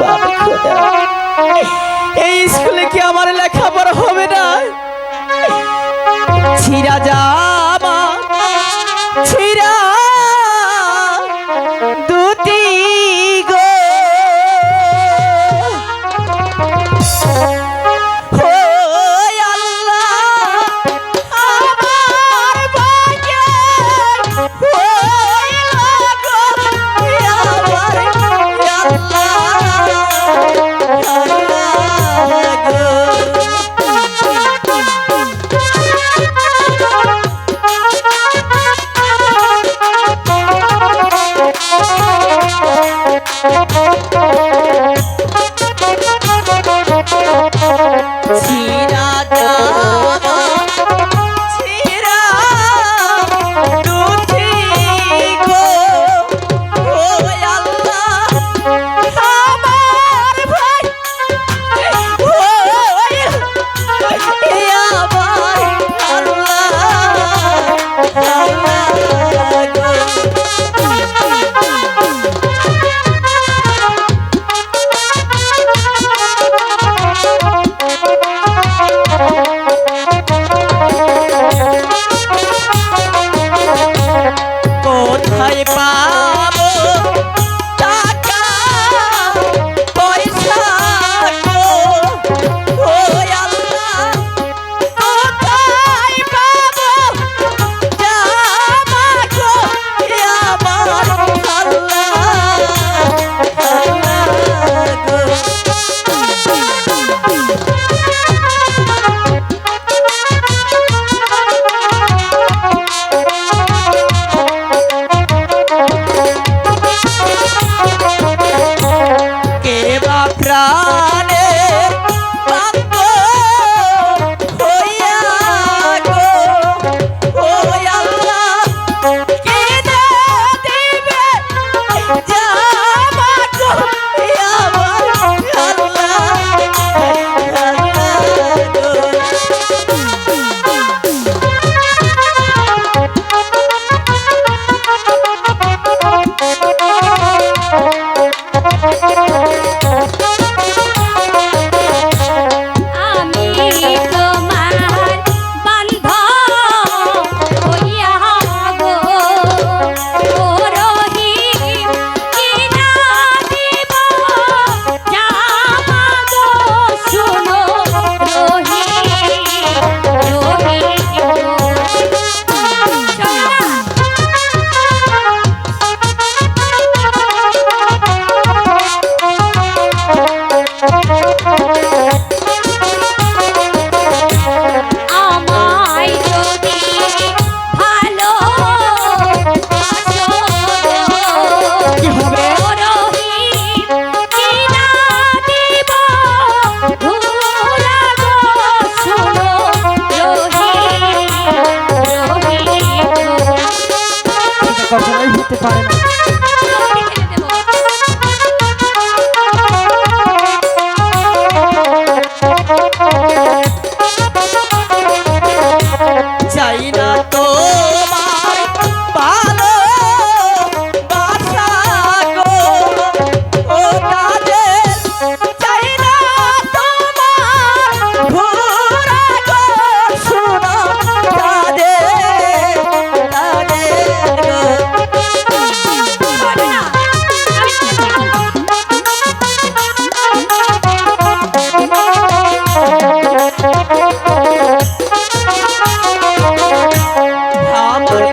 মেহেরবান খোদা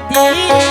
你。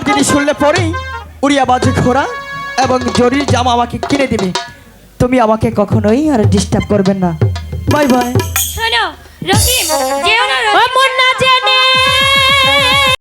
আমার দিদি শুনলে পরেই উড়িয়া বাজে ঘোরা এবং জরির জামা আমাকে কিনে দিবে। তুমি আমাকে কখনোই আর ডিস্টার্ব করবেন না। বাই বাই শোনো রকিম যেও না রকিম মন না যে